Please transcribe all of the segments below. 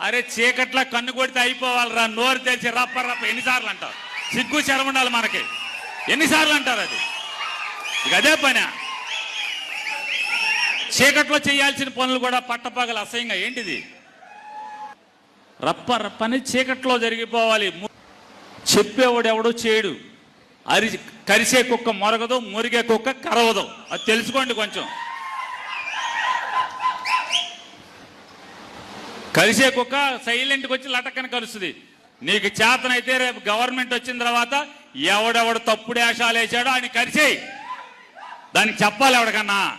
అరే చీకట్ల కన్ను కొడితే అయిపోవాలిరా. నోరు తెరిచి రప్ప రప్ప ఎన్నిసార్లు అంటారు సిగ్గు శరం ఉండాలి మనకి. ఎన్నిసార్లు అంటారు అది? ఇక అదే పని. చీకట్లో చేయాల్సిన పనులు కూడా పట్టపగల అసహ్యంగా. ఏంటిది? రప్ప రప్పని చీకట్లో జరిగిపోవాలి. చెప్పేవాడు ఎవడో చేయడు. అరి కరిసే కుక్క మొరగదు మురిగే కుక్క కరవదు. అది తెలుసుకోండి కొంచెం. కలిసే కుక్క సైలెంట్కి వచ్చి లటక్కన కలుస్తుంది. నీకు చేతనైతే రేపు గవర్నమెంట్ వచ్చిన తర్వాత ఎవడెవడు తప్పుడు వేషాలు వేసాడో ఆయన కలిసేయి. దానికి చెప్పాలి ఎవడికన్నా?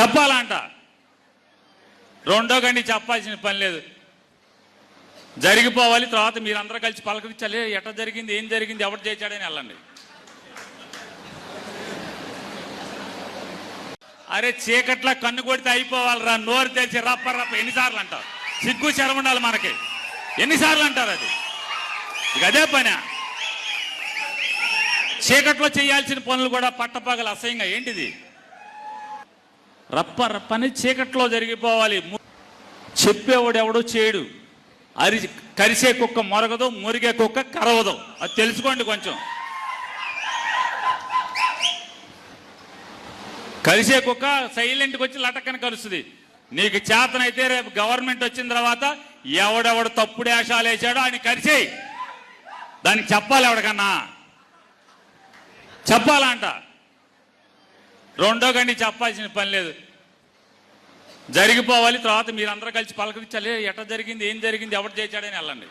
చెప్పాలంట రెండో గండి చెప్పాల్సిన పని లేదు. జరిగిపోవాలి తర్వాత మీరందరూ కలిసి పలకరించాలి. ఎట్లా జరిగింది ఏం జరిగింది ఎవరు చేశాడని వెళ్ళండి. అరే చీకట్లో కన్ను కొడితే అయిపోవాలిరా నోరు తెలిసి రప్ప రప్ప ఎన్నిసార్లు అంటారు సిగ్గు శరం ఉండాలి మనకి. ఎన్నిసార్లు అంటారు అది? ఇక అదే పని. చీకట్లో చేయాల్సిన పనులు కూడా పట్టపగలు అసహ్యంగా. ఏంటిది? రప్ప పని చీకట్లో జరిగిపోవాలి. చెప్పేవాడు ఎవడో చేయడు. అరి కరిసే కుక్క మొరగదు మురిగే కుక్క కరవదు. అది తెలుసుకోండి కొంచెం. కలిసే కుక్క సైలెంట్కి వచ్చి లటక్కన కలుస్తుంది. నీకు చేతనైతే రేపు గవర్నమెంట్ వచ్చిన తర్వాత ఎవడెవడు తప్పుడు వేషాలు వేసాడో ఆయన కరిసేయి దానికి చెప్పాలి ఎవడికన్నా? చెప్పాలంట. రెండో గండి చెప్పాల్సిన పని లేదు. జరిగిపోవాలి తర్వాత మీరందరూ కలిసి పలకరించాలి. ఎట్ట జరిగింది ఏం జరిగింది ఎవరు చేశాడని వెళ్ళండి.